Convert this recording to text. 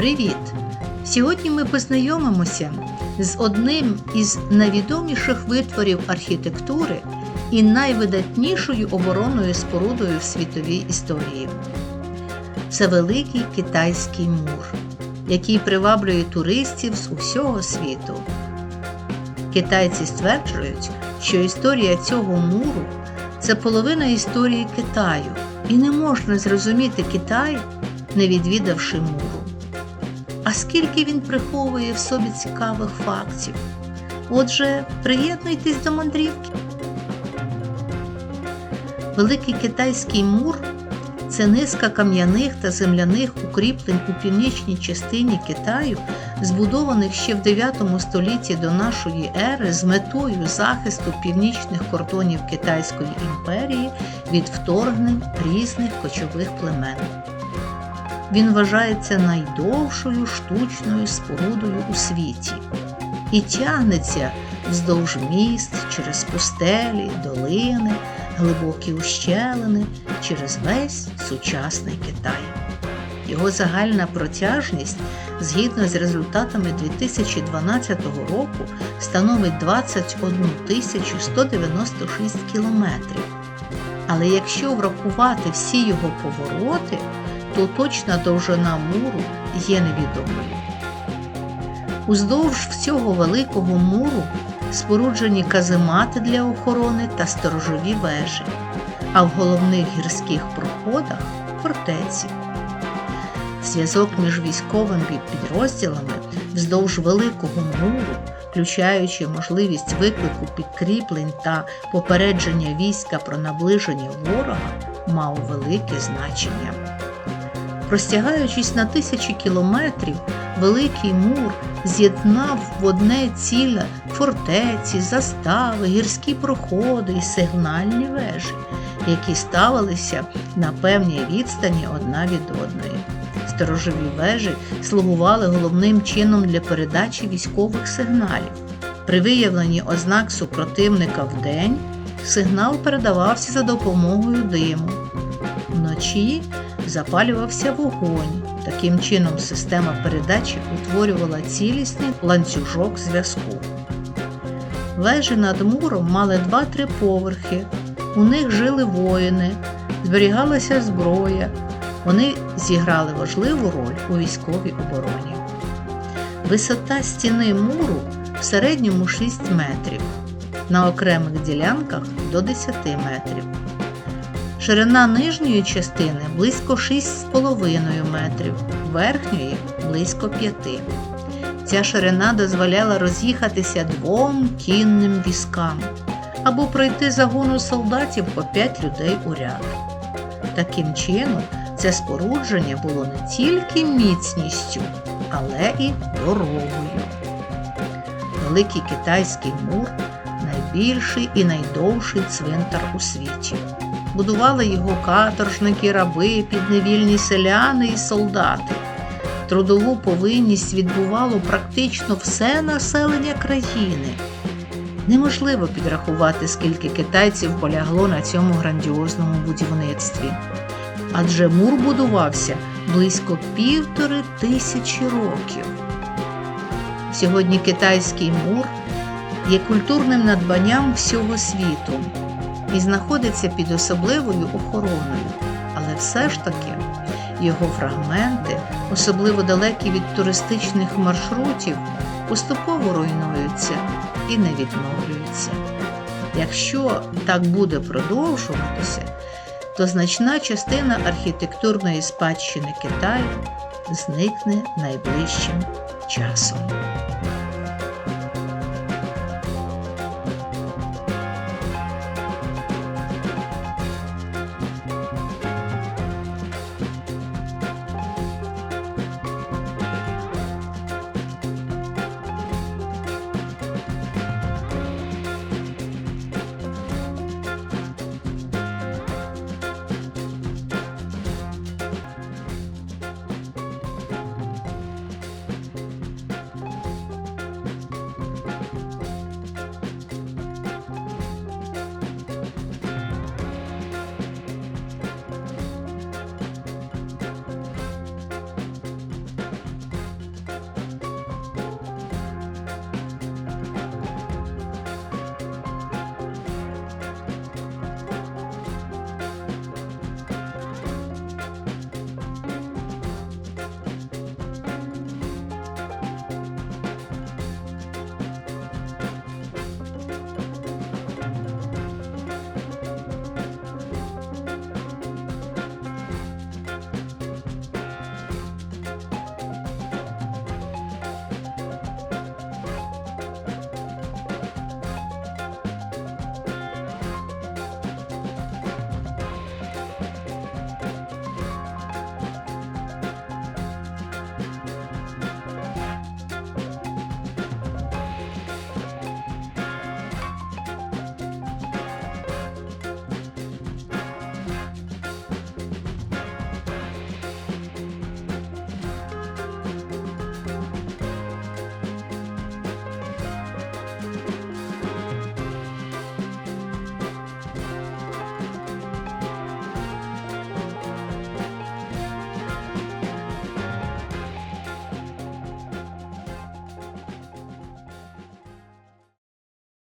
Привіт! Сьогодні ми познайомимося з одним із найвідоміших витворів архітектури і найвидатнішою оборонною спорудою в світовій історії. Це великий китайський мур, який приваблює туристів з усього світу. Китайці стверджують, що історія цього муру це половина історії Китаю, і не можна зрозуміти Китай, не відвідавши муру. А скільки він приховує в собі цікавих фактів? Отже, приєднуйтесь до мандрівки. Великий китайський мур це низка кам'яних та земляних укріплень у північній частині Китаю, збудованих ще в 9 столітті до нашої ери з метою захисту північних кордонів Китайської імперії від вторгнень різних кочових племен. Він вважається найдовшою штучною спорудою у світі і тягнеться вздовж міст через пустелі, долини, глибокі ущелини через весь сучасний Китай. Його загальна протяжність згідно з результатами 2012 року становить 21 196 кілометрів. Але якщо врахувати всі його повороти, то точна довжина муру є невідомою. Уздовж всього великого муру споруджені каземати для охорони та сторожові вежі, а в головних гірських проходах фортеці. Зв'язок між військовими підрозділами вздовж великого муру, включаючи можливість виклику підкріплень та попередження війська про наближення ворога, мав велике значення. Простягаючись на тисячі кілометрів, великий мур з'єднав в одне ціле фортеці, застави, гірські проходи і сигнальні вежі, які ставилися на певній відстані одна від одної. Сторожові вежі слугували головним чином для передачі військових сигналів. При виявленні ознак супротивника вдень сигнал передавався за допомогою диму. Вночі запалювався вогонь. Таким чином, система передачі утворювала цілісний ланцюжок зв'язку. Вежі над муром мали два-три поверхи, у них жили воїни, зберігалася зброя. Вони зіграли важливу роль у військовій обороні. Висота стіни муру в середньому 6 метрів, на окремих ділянках до 10 метрів. Ширина нижньої частини близько 6,5 метрів, верхньої близько 5. Ця ширина дозволяла роз'їхатися двом кінним візкам або пройти загону солдатів по 5 людей у ряд. Таким чином, це спорудження було не тільки міцністю, але і дорогою. Великий китайський мур найбільший і найдовший цвинтар у світі. Будували його каторжники, раби, підневільні селяни і солдати. Трудову повинність відбувало практично все населення країни. Неможливо підрахувати, скільки китайців полягло на цьому грандіозному будівництві. Адже мур будувався близько півтори тисячі років. Сьогодні китайський мур є культурним надбанням всього світу і знаходиться під особливою охороною, але все ж таки його фрагменти, особливо далекі від туристичних маршрутів, поступово руйнуються і не відновлюються. Якщо так буде продовжуватися, то значна частина архітектурної спадщини Китаю зникне найближчим часом.